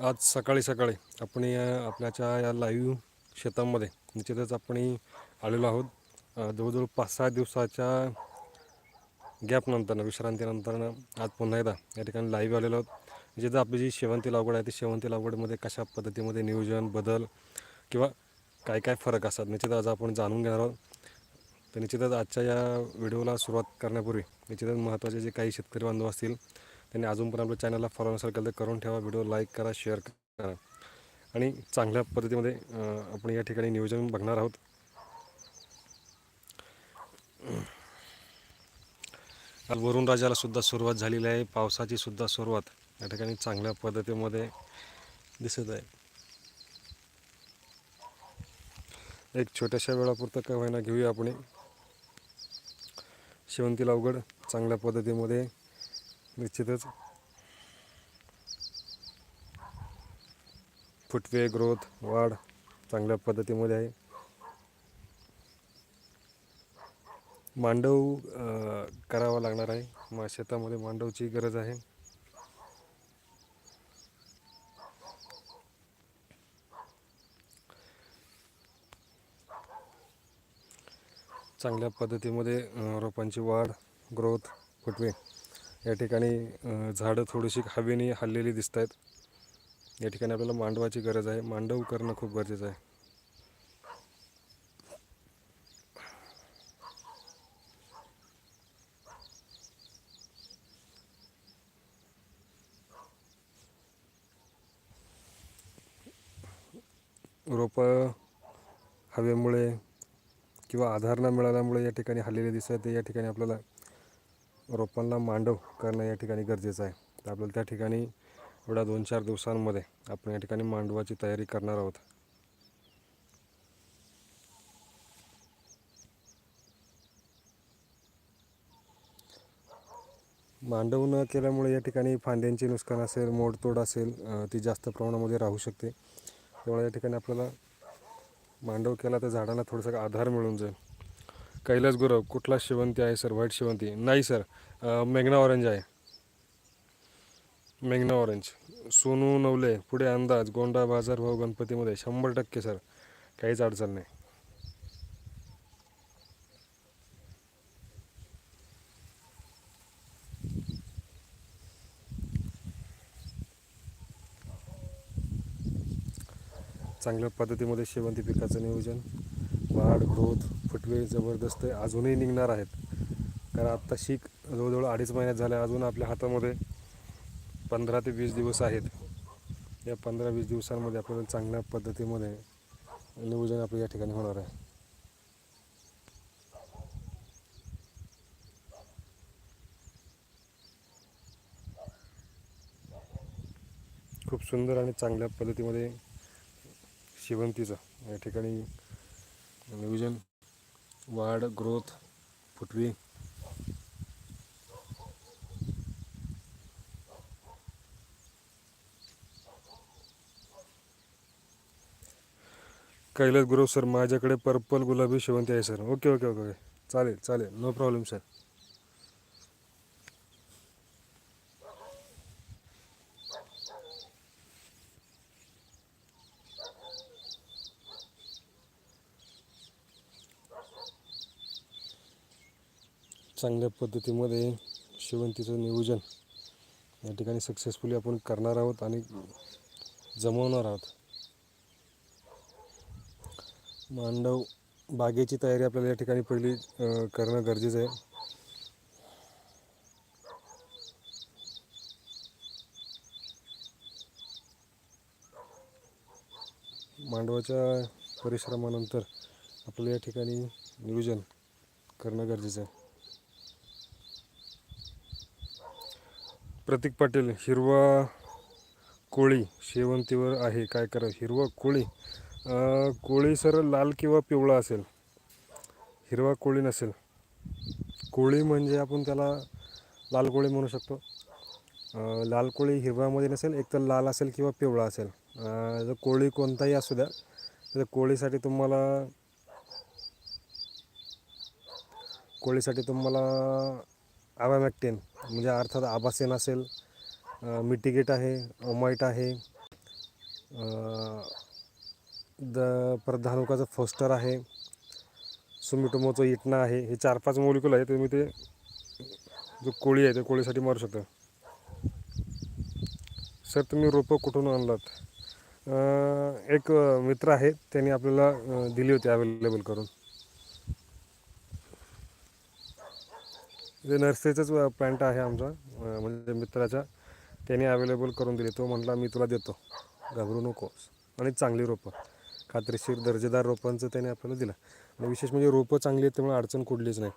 आज सकाळी सकाळी आपण या आपल्याच्या या लाईव्ह शेतामध्ये निश्चितच आपण आलेलो आहोत. जवळजवळ पाच सहा दिवसाच्या गॅपनंतर विश्रांतीनंतर आज पुन्हा एकदा या ठिकाणी लाईव्ह आलेलो आहोत. जिथं आपली जी शेवंती लागवड आहे ती शेवंती लागवडमध्ये कशा पद्धतीमध्ये नियोजन बदल किंवा काय काय फरक असतात निश्चित आज आपण जाणून घेणार आहोत. तर निश्चितच आजच्या या व्हिडिओला सुरुवात करण्यापूर्वी निश्चितच महत्त्वाचे जे काही शेतकरी बांधव असतील त्यांनी अजून पण आपल्या चॅनलला फॉलो नसेल केलं तर करून ठेवा. व्हिडिओ लाईक करा शेअर करा. आणि चांगल्या पद्धतीमध्ये आपण या ठिकाणी नियोजन बघणार आहोत. वरुण राजाला सुद्धा सुरुवात झालेली आहे. पावसाची सुद्धा सुरुवात या ठिकाणी चांगल्या पद्धतीमध्ये दिसत आहे. एक छोट्याशा वेळापुरतं का होईना घेऊया आपण. शेवंतीला अवघड चांगल्या पद्धतीमध्ये निश्चितच. फुटवे ग्रोथ वाढ चांगल्या पद्धतीमध्ये आहे. मांडव करावा लागणार आहे. मा शेतामध्ये मांडवची गरज आहे. चांगल्या पद्धतीमध्ये रोपांची वाढ ग्रोथ फुटवे. या ठिकाणी झाडं थोडीशी हवेने हललेली दिसत आहेत या ठिकाणी आपल्याला मांडवाची गरज आहे. मांडव करणं खूप गरजेचं आहे. रोपं हवेमुळे किंवा आधार न मिळाल्यामुळे या ठिकाणी हल्लेले दिसत आहेत या ठिकाणी आपल्याला रोपांना मांडव करणं या ठिकाणी गरजेचं आहे. तर आपल्याला त्या ठिकाणी एवढ्या दोन चार दिवसांमध्ये आपण या ठिकाणी मांडवाची तयारी करणार आहोत. मांडव न केल्यामुळे या ठिकाणी फांद्यांचे नुकसान असेल मोडतोड असेल ती जास्त प्रमाणामध्ये राहू शकते. त्यामुळे या ठिकाणी आपल्याला मांडव केला तर झाडाला थोडासा आधार मिळून जाईल. कैलास गुरव कुठला शेवंती आहे सर? व्हाईट शेवंती. नाही सर. मेघना ऑरेंज आहे. मेघना ऑरेंज. सोनू नवले पुढे अंदाज गोंडा बाजार भाव गणपतीमध्ये. शंभर टक्के सर. काहीच अडचण नाही. चांगल्या पद्धतीमध्ये शेवंती पिकाचं नियोजन. वाढ ग्रोथ फुटवे जबरदस्त आहे. अजूनही निघणार आहेत. कारण आत्ता शीक जवळजवळ अडीच महिन्यात झाल्या अजून आपल्या हातामध्ये पंधरा ते वीस दिवस आहेत. या पंधरा वीस दिवसांमध्ये आपल्याला चांगल्या पद्धतीमध्ये नियोजन आपलं या ठिकाणी होणार आहे. खूप सुंदर आणि चांगल्या पद्धतीमध्ये शिवंतीचं या ठिकाणी नियोजन वाढ ग्रोथ फुटवे कैलास गुरव सर माझ्याकडे पर्पल गुलाबी शेवंती आहे sir. Okay okay okay okay. चालेल चालेल. नो प्रॉब्लेम सर चांगल्या पद्धतीमध्ये शेवंतीचं नियोजन या ठिकाणी सक्सेसफुली आपण करणार आहोत आणि जमवणार आहोत. मांडव बागेची तयारी आपल्याला या ठिकाणी पहिली करणं गरजेचं आहे. मांडवाच्या परिश्रमानंतर आपल्याला या ठिकाणी नियोजन करणं गरजेचं आहे. प्रतीक पाटील हिरवा कोळी शेवंतीवर आहे. काय करा हिरवा कोळी. कोळी सर लाल किंवा पिवळा असेल. हिरवा कोळी नसेल. कोळी म्हणजे आपण त्याला लाल कोळी म्हणू शकतो. लाल कोळी हिरव्यामध्ये नसेल एक तर लाल असेल किंवा पिवळा असेल. जर कोळी कोणताही असू द्या तर कोळीसाठी तुम्हाला कोळीसाठी तुम्हाला आवामॅक्टेन म्हणजे अर्थात आबासेन असेल मिटिगेट आहे ओमाईट आहे द परत धानुकाचं फोस्टर आहे सुमिटोमोचं इटना आहे हे चार पाच मोलिक्युल आहे तुम्ही ते जो कोळी आहे त्या कोळीसाठी मारू शकता. सर तुम्ही रोपं कुठून आणलात? एक मित्र आहे त्यांनी आपल्याला दिली होती अवेलेबल करून. जे नर्सरीचाच प्लॅन्ट आहे आमचा म्हणजे मित्राचा त्याने अवेलेबल करून दिली. तो म्हटला मी तुला देतो. घाबरू नकोस. आणि चांगली रोपं. खात्रीशीर दर्जेदार रोपांचं त्याने आपल्याला दिलं. आणि विशेष म्हणजे रोपं चांगली आहेत त्यामुळे अडचण कुठलीच नाही.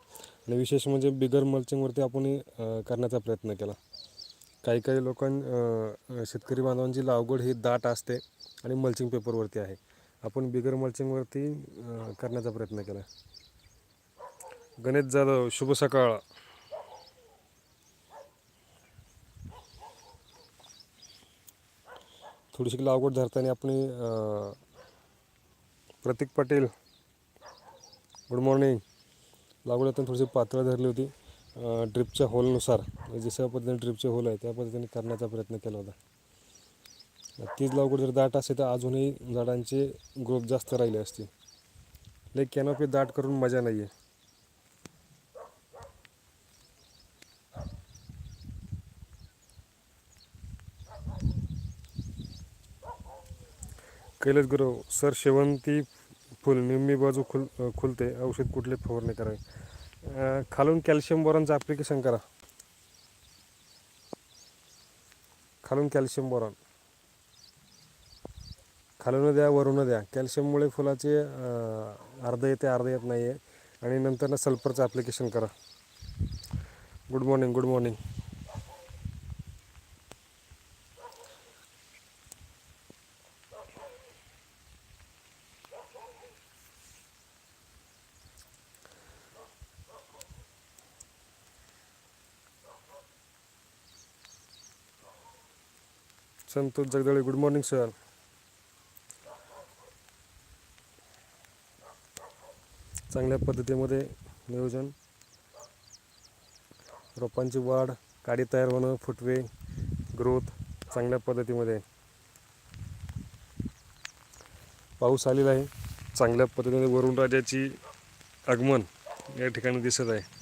आणि विशेष म्हणजे बिगर मल्चिंगवरती आपण करण्याचा प्रयत्न केला. काही काही लोकां शेतकरी बांधवांची लागवड ही दाट असते आणि मल्चिंग पेपरवरती आहे. आपण बिगर मल्चिंगवरती करण्याचा प्रयत्न केला. गणेश जाधव शुभ सकाळ. थोडीशी लागवड धरताना आपण प्रतीक पटेल गुड मॉर्निंग. लागवड आता थोडीशी पातळ धरली होती. ड्रिपच्या होलनुसार म्हणजे जशा पद्धतीने ड्रिपचे होल आहे त्या पद्धतीने करण्याचा प्रयत्न केला होता. तीच लागवड जर दाट असेल तर अजूनही झाडांचे ग्रोप जास्त राहिले असते. लई कॅनोपी दाट करून मजा नाही आहे कैलास गुरु सर शेवंती फुल निम्मी बाजू खुल खुलते औषध कुठले फवारणी करावे. खालून कॅल्शियम बोरॉनचं ॲप्लिकेशन करा. खालून कॅल्शियम बोरॉन. खालून द्या वरून द्या. कॅल्शियममुळे फुलाचे अर्ध येते अर्ध येत नाही आहे आणि नंतर ना सल्फरचं ॲप्लिकेशन करा. Good morning good morning Santosh Jagdale. Good morning sir चांगल्या पद्धतीमध्ये नियोजन. रोपांची वाढ काडी तयार होणं फुटवे ग्रोथ चांगल्या पद्धतीमध्ये. पाऊस आलेला आहे. चांगल्या पद्धतीने वरुण राजाची आगमन या ठिकाणी दिसत आहे.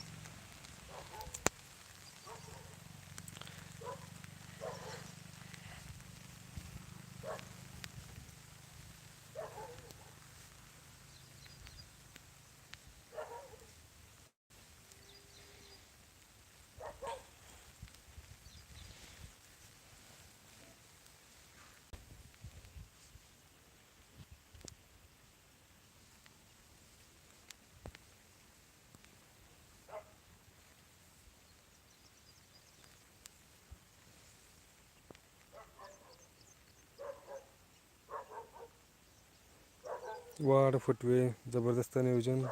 वाढ फुटवे जबरदस्त नियोजन.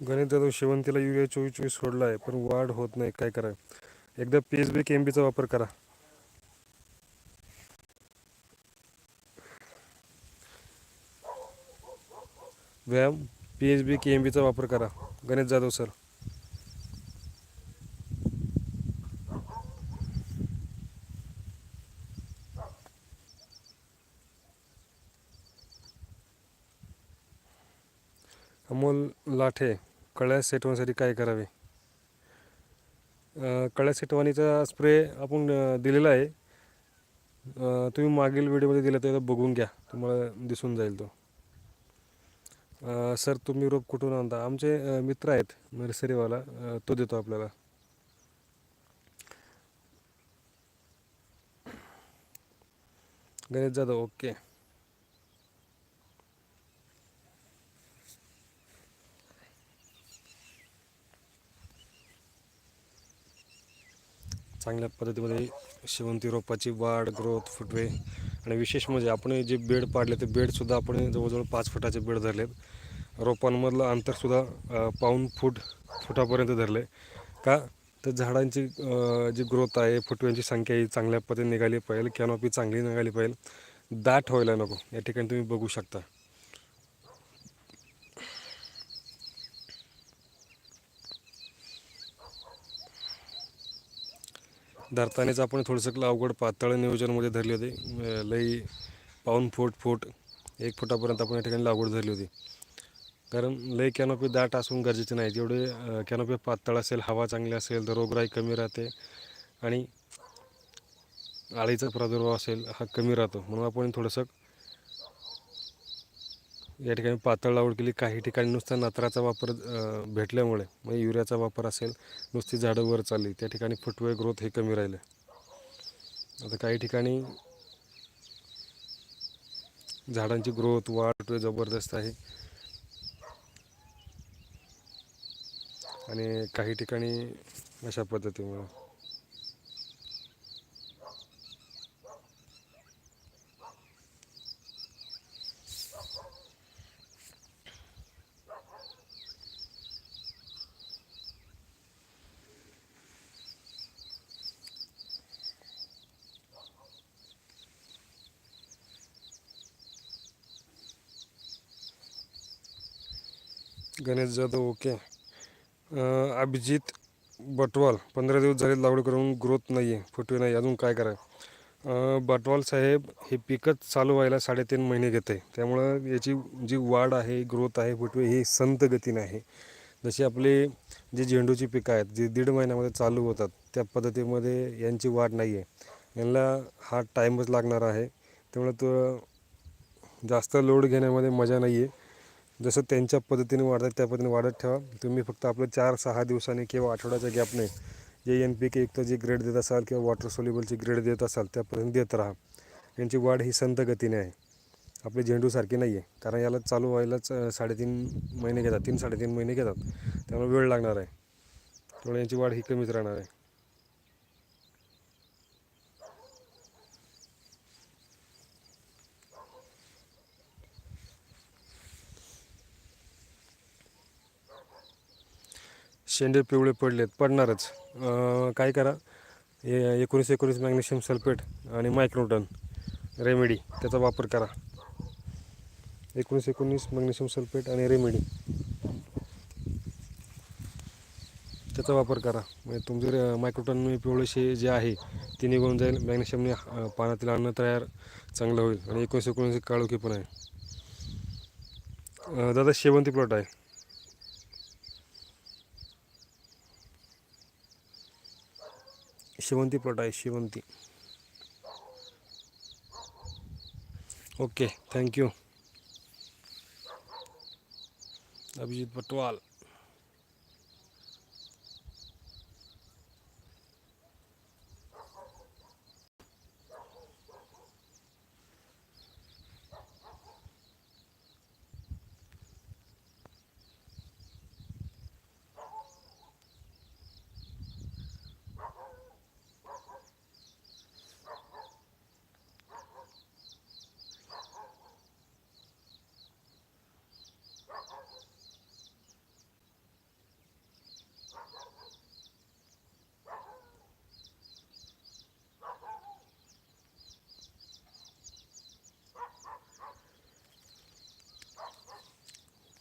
गणेश जाधव शेवंतीला युरिया चोवीस चोवीस सोडला आहे पण वाढ होत नाही. काय करा एकदा P H B K M बीचा वापर करा. व्यायाम P H B K M बीचा वापर करा. गणेश जाधव सर. अमोल लाठे. कळ्या सेटवण्यासाठी काय करावे? कळ्या सेटवणीचा स्प्रे आपण दिलेला आहे. तुम्ही मागील व्हिडिओमध्ये दिला तर बघून घ्या. तुम्हाला दिसून जाईल तो. सर तुम्ही रोप कुठून आणता? आमचे मित्र आहेत नर्सरीवाला. तो देतो आपल्याला. गणेश जाधव ओके. चांगल्या पद्धतीमध्ये शेवंती रोपाची वाढ ग्रोथ फुटवे आणि विशेष म्हणजे आपण जे बेड पाडले ते बेडसुद्धा आपण जवळजवळ पाच फुटाचे बेड धरलेत. रोपांमधलं अंतरसुद्धा पाऊन पाऊण फूट फुटापर्यंत धरले का? तर झाडांची जी ग्रोथ आहे फुटव्यांची संख्या ही चांगल्या पद्धतीने निघाली पाहिजे कॅनॉपी चांगली निघाली पाहिजे. दाट व्हायला नको. या ठिकाणी तुम्ही बघू शकता. धरतानेच आपण थोडंसं अवघड पातळ नियोजनमध्ये धरले होते. लई पाऊन फूट फूट एक फुटापर्यंत आपण या ठिकाणी लागवड धरली होती. कारण लई कॅनोपी दाट असून गरजेचे नाही जेवढे कॅनोपी पातळ असेल हवा चांगली असेल तर रोगराई कमी राहते आणि आळीचा प्रादुर्भाव असेल हा कमी राहतो. म्हणून आपण थोडंसं या ठिकाणी पातळ लागवड केली. काही ठिकाणी नुसता नत्राचा वापर भेटल्यामुळे म्हणजे युरियाचा वापर असेल नुसती झाडं वर चालली त्या ठिकाणी फुटवे ग्रोथ हे कमी राहिले. आता काही ठिकाणी झाडांची ग्रोथ वाढ जबरदस्त आहे. आणि काही ठिकाणी अशा पद्धतीमुळे गणेश जाधव ओके. अभिजित बटवाल पंधरा दिवस झाले लागवड करून ग्रोथ नाही आहे फुटवे नाही अजून काय कराय बटवाल साहेब हे पिकच चालू व्हायला साडेतीन महिने घेते त्यामुळं याची जी वाढ आहे ग्रोथ आहे फुटवे ही संत गतीने आहे. जशी आपली जी झेंडूची पिकं आहेत जी दीड महिन्यामध्ये चालू होतात त्या पद्धतीमध्ये यांची वाढ नाही आहे यांना हा टाईमच लागणार आहे. त्यामुळे तो जास्त लोड घेण्यामध्ये मजा नाही आहे जसं त्यांच्या पद्धतीने वाढतात त्या पद्धतीने वाढत ठेवा. तुम्ही फक्त आपलं चार सहा दिवसांनी किंवा आठवड्याच्या गॅपने जे एन पी के युक्त जे ग्रेड देत असाल किंवा वॉटर सोल्युबलची ग्रेड देत असाल त्यापर्यंत देत राहा. यांची वाढ ही संत गतीने आहे. आपली झेंडूसारखी नाही आहे. कारण याला चालू व्हायलाच साडेतीन महिने घेतात. तीन साडेतीन महिने घेतात. त्यामुळे वेळ लागणार आहे. त्यामुळे यांची वाढ ही कमीच राहणार आहे. शेंडे पिवळे पडलेत पडणारच. काय करा हे एकोणीस एकोणीस मॅग्नेशियम सल्फेट आणि मायक्रोटन रेमेडी त्याचा वापर करा. एकोणीस एकोणीस मॅग्नेशियम सल्फेट आणि रेमेडी. त्याचा वापर करा. म्हणजे तुमचे रे- मायक्रोटन पिवळेशे जे आहे ते निघून जाईल मॅग्नेशियमने पानातील पाण्यातील अन्न तयार चांगलं होईल. आणि एकोणीस एकोणीस काळोखी पण आहे. दादा शेवंती प्लॉट आहे. शेवंती प्लॉट आहे शेवंती ओके यू अभिजीत पटवाल.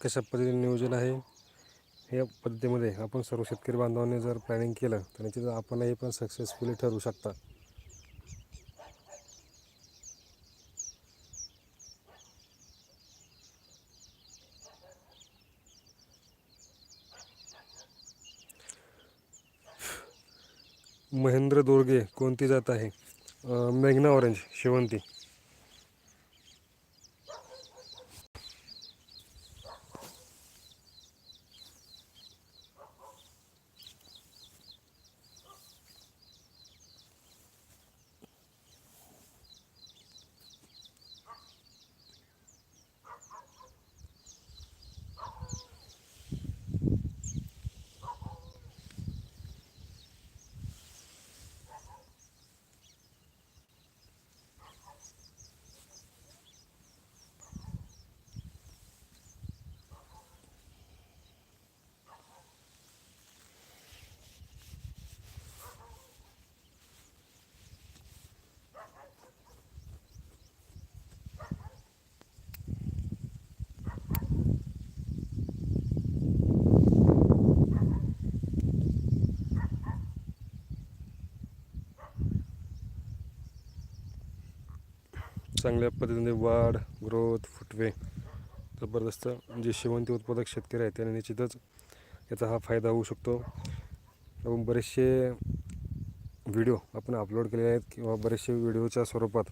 कशा पद्धतीने नियोजन आहे या पद्धतीमध्ये आपण सर्व शेतकरी बांधवांनी जर प्लॅनिंग केलं तर निश्चित आपणही पण सक्सेसफुली ठरू शकता. महेंद्र दोरगे कोणती जात आहे? मेघना ऑरेंज शेवंती. चांगल्या पद्धतीने वाढ ग्रोथ फुटवे जबरदस्त जे शेवंती उत्पादक शेतकरी आहेत त्यांना निश्चितच याचा हा फायदा होऊ शकतो. आपण बरेचसे व्हिडिओ आपण अपलोड केले आहेत किंवा बरेचसे व्हिडिओच्या स्वरूपात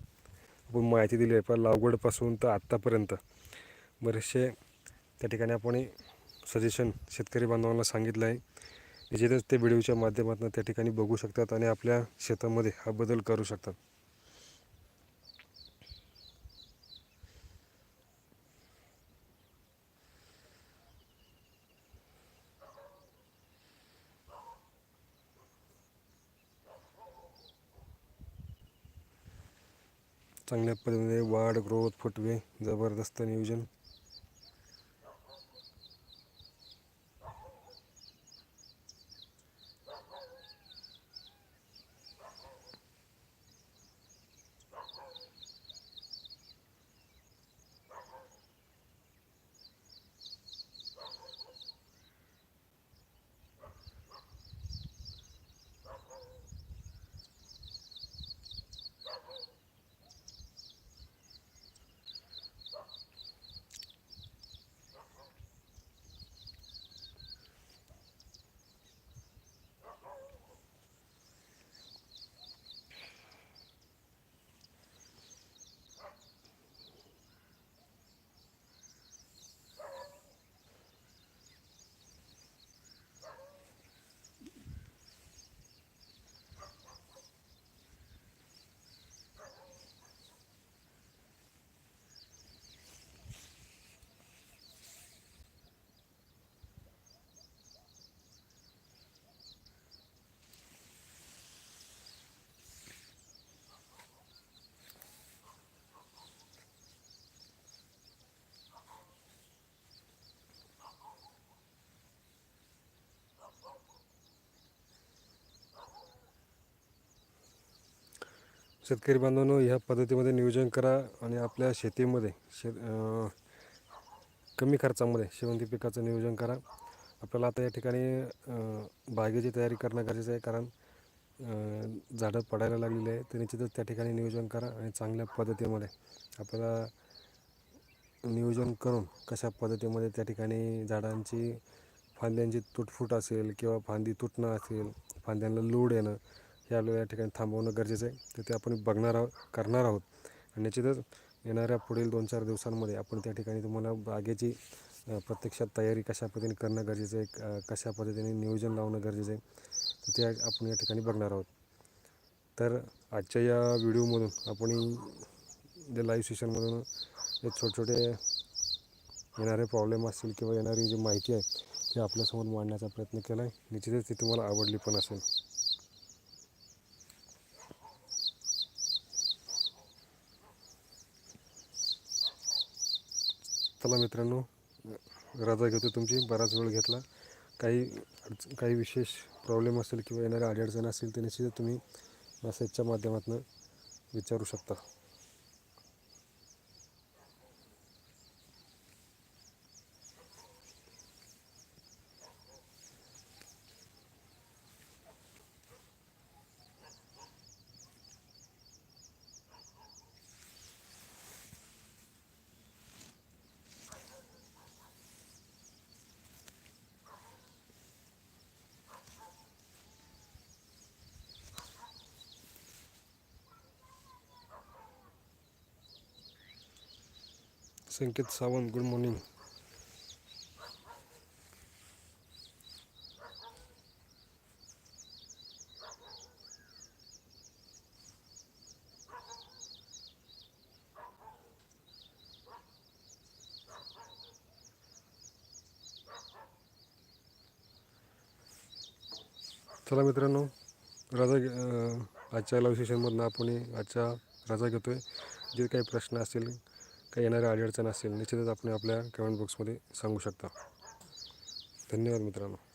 आपण माहिती दिली आहे पण लागवडपासून तर आत्तापर्यंत बरेचसे त्या ठिकाणी आपण सजेशन शेतकरी बांधवांना सांगितलं आहे. निश्चितच ते व्हिडिओच्या माध्यमातून त्या ठिकाणी बघू शकतात आणि आपल्या शेतामध्ये हा बदल करू शकतात. चांगल्या पद्धतीने वाढ ग्रोथ फुटवे. जबरदस्त नियोजन. शेतकरी बांधवांनो ह्या पद्धतीमध्ये नियोजन करा आणि आपल्या शेतीमध्ये शे कमी खर्चामध्ये शेवंती पिकाचं नियोजन करा. आपल्याला आता या ठिकाणी बागेची तयारी करणं गरजेचं आहे कारण झाडं पडायला लागलेली आहे तर निश्चितच त्या ठिकाणी नियोजन करा आणि चांगल्या पद्धतीमध्ये आपल्याला नियोजन करून कशा पद्धतीमध्ये त्या ठिकाणी झाडांची फांद्यांची तुटफूट असेल किंवा फांदी तुटणं असेल फांद्यांना लोड येणं हे आपल्याला या ठिकाणी थांबवणं गरजेचं आहे. तर ते आपण बघणार आहोत करणार आहोत. आणि निश्चितच येणाऱ्या पुढील दोन चार दिवसांमध्ये आपण त्या ठिकाणी तुम्हाला बागेची प्रत्यक्षात तयारी कशा पद्धतीने करणं गरजेचं आहे कशा पद्धतीने नियोजन लावणं गरजेचं आहे तर ते आपण या ठिकाणी बघणार आहोत. तर आजच्या या व्हिडिओमधून आपण जे लाईव्ह सेशनमधून जे छोटे छोटे येणारे प्रॉब्लेम असतील किंवा येणारी जी माहिती आहे ती आपल्यासमोर मांडण्याचा प्रयत्न केला आहे निश्चितच ती तुम्हाला आवडली पण असेल. चला मित्रांनो रजा घेतो तुमची. बराच वेळ घेतला. काही अडच काही विशेष प्रॉब्लेम असेल किंवा येणाऱ्या अडीअडचण असेल तर निश्चित तुम्ही मेसेजच्या माध्यमातून विचारू शकता. संकेत सावंत गुड मॉर्निंग चला मित्रांनो राजा घे आजच्या लाईव्ह सेशनमधनं आपण आजच्या राजा घेतो आहे जे काही प्रश्न असतील काही येणाऱ्या अडचण असेल निश्चितच आपण आपल्या कमेंट बॉक्समध्ये सांगू शकता. धन्यवाद मित्रांनो.